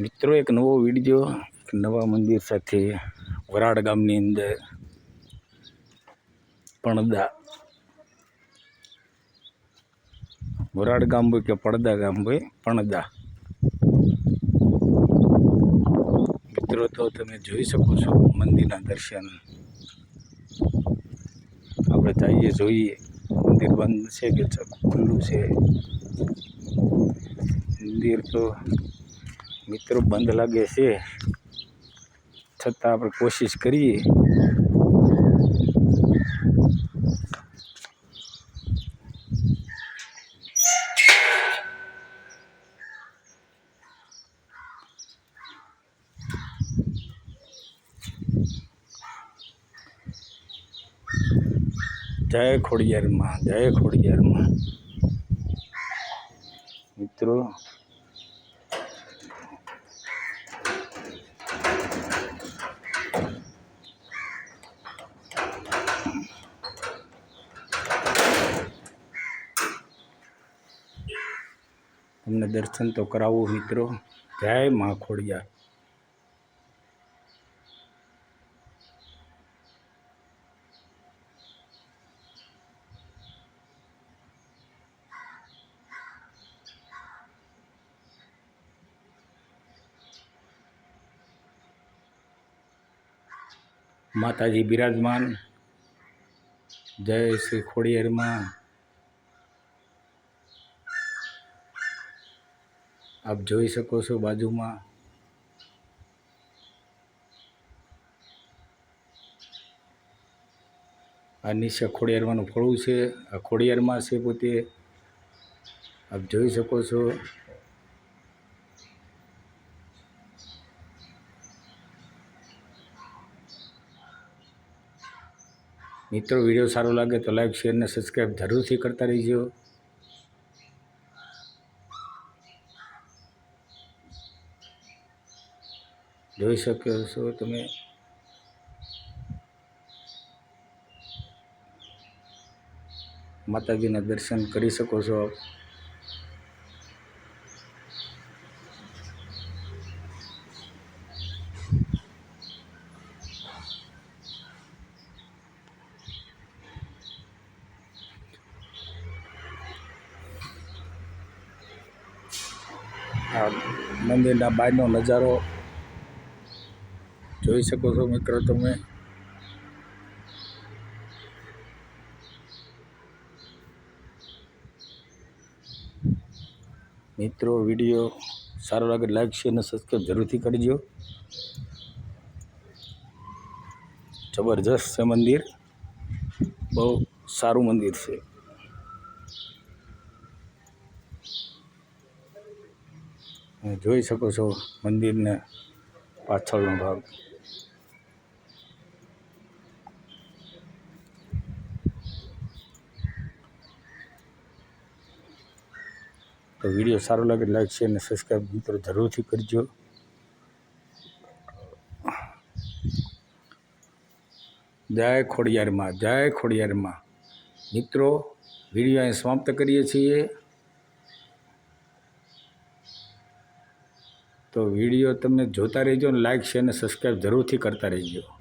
મિત્રો, એક નવો વીડિયો નવા મંદિર સાથે વરાડ ગામની અંદર પણદા વરાડ ગામ હોય કે પડદા ગામ હોય પણદા મિત્રો, તો તમે જોઈ શકો છો મંદિરના દર્શન. આપણે જઈએ જોઈએ, મંદિર બંધ છે કે ખુલ્લું છે? મંદિર તો મિત્રો બંધ લાગે છે. છતાં આપણે કોશિશ કરીએ. જય ખોડિયારમાં જય ખોડિયારમાં. મિત્રો તમને દર્શન તો કરાવો મિત્રો. જય મા ખોડિયા માતાજી બિરાજમાન. જય શ્રી ખોડિયારમાં. આપ જોઈ શકો છો બાજુમાં. આ નીચે ખોડિયારમાંનું ફળું છે. આ ખોડિયારમાં છે પોતે. આપ જોઈ શકો છો. મિત્રો, વીડિયો સારો લાગે તો લાઈક, શેર અને સબસ્ક્રાઈબ જરૂરથી કરતા રહીજો. જોઈ શકો છો તમે? માતાજીના દર્શન કરી શકો છો આ મંદિરના બહારનો નજારો જોઈ શકો છો મિત્રો તમે. મિત્રો, વીડિયો સારો લાગે લાઈક શેર અને સબસ્ક્રાઈબ જરૂરથી કરજો. જબરજસ્ત છે મંદિર. બહુ સારું મંદિર છે. જોઈ શકો છો મંદિરને પાછળનો ભાગ. તો વીડિયો સારો લાગે લાઈક શેર અને સબસ્ક્રાઈબ મિત્રો જરૂરથી કરજો. જય ખોડિયારમાં જય ખોડિયારમાં. મિત્રો, વીડિયો અહીં સમાપ્ત કરીએ છીએ. તો વીડિયો તમે જોતા રહેજો અને લાઈક શેર અને સબસ્ક્રાઈબ જરૂરથી કરતા રહેજો.